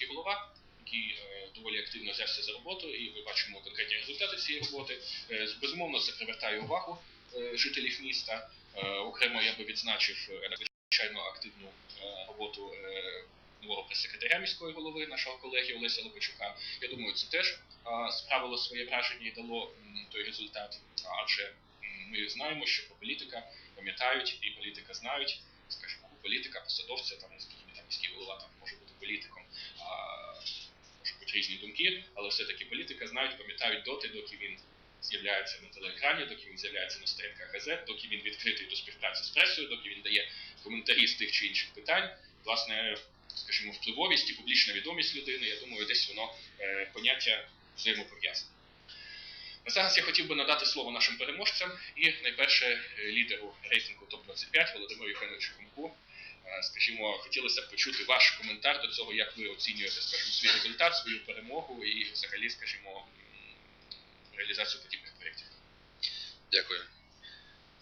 міський голова, який е, доволі активно взявся за роботу, і ми бачимо конкретні результати цієї роботи. Е, Безумовно, це привертає увагу е, жителів міста. Окремо я би відзначив надзвичайно активну роботу нового прес-секретаря міської голови, нашого колеги Олеся Лопачука. Я думаю, це теж справило своє враження і дало той результат. Адже ми знаємо, що про політика пам'ятають і політика знають, скажімо, політика, посадовця, там міський голова там може бути може думки, але все-таки політика знають, пам'ятають доти, доки він з'являється на телеекрані, доки він з'являється на сторінках газет, доки він відкритий до співпраці з пресою, доки він дає коментарі з тих чи інших питань. Власне, скажімо, впливовість і публічна відомість людини, я думаю, десь воно е, поняття взаємопов'язане. А зараз я хотів би надати слово нашим переможцям і найперше е, лідеру рейтингу ТОП-25 Володимиру Євгеновичу Комку. Е, Скажімо, хотілося б почути ваш коментар до цього, як ви оцінюєте, скажімо, свій результат, свою перемогу і взагалі, скажімо, реалізацію подібних проєктів. Дякую.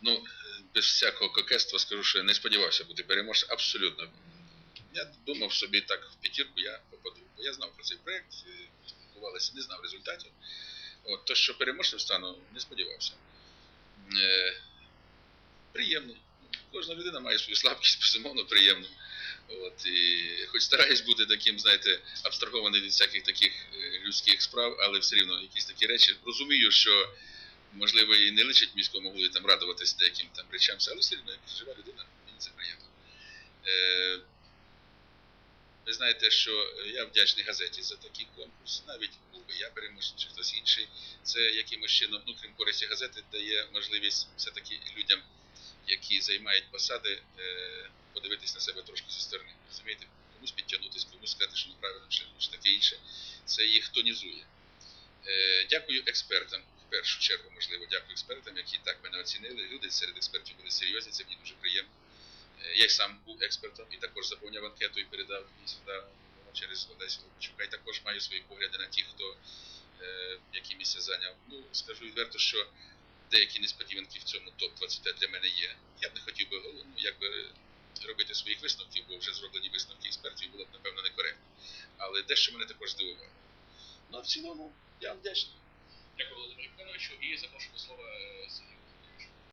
Ну, без всякого кокетства скажу, що я не сподівався бути переможцем. Абсолютно. Я думав собі так в п'ятірку я попаду. Бо я знав про цей проєкт, спілкувалися, не знав результатів. От, то, що переможцем стану, не сподівався. Е, приємно. Кожна людина має свою слабкість, безумовно, приємно. От, і хоч стараюсь бути таким, знаєте, абстрагований від всяких таких е, людських справ, але все рівно якісь такі речі. Розумію, що можливо, і не личить міському голові там радуватись деяким там речам, але все одно, як жива людина, мені це приємно. Е, ви знаєте, що я вдячний газеті за такий конкурс, навіть був би я переможцем чи хтось інший. Це якимось чином, ну крім користі газети, дає можливість все-таки людям, займають посади, е, подивитись на себе трошки зі сторони. Розумієте, комусь підтягнутися, комусь сказати, що неправильно, чи чи таке інше. Це їх тонізує. Е, Дякую експертам. В першу чергу, можливо, дякую експертам, які так мене оцінили. Люди серед експертів були серйозні, це мені дуже приємно. Е, Я й сам був експертом і також заповняв анкету і передав її сюди ну, через Олесю Лопачука. І також маю свої погляди на ті, хто е, які місця зайняв. Ну, скажу відверто, що деякі несподіванки в цьому топ-25 для мене є. Я б не хотів би ну, якби, робити своїх висновків, бо вже зроблені висновки експертів було б, напевно, некоректно. Але дещо мене також здивувало. Ну, а в цілому, я вдячний. Дякую, Володимир Євгеновичу, і запрошую слова е, Сергія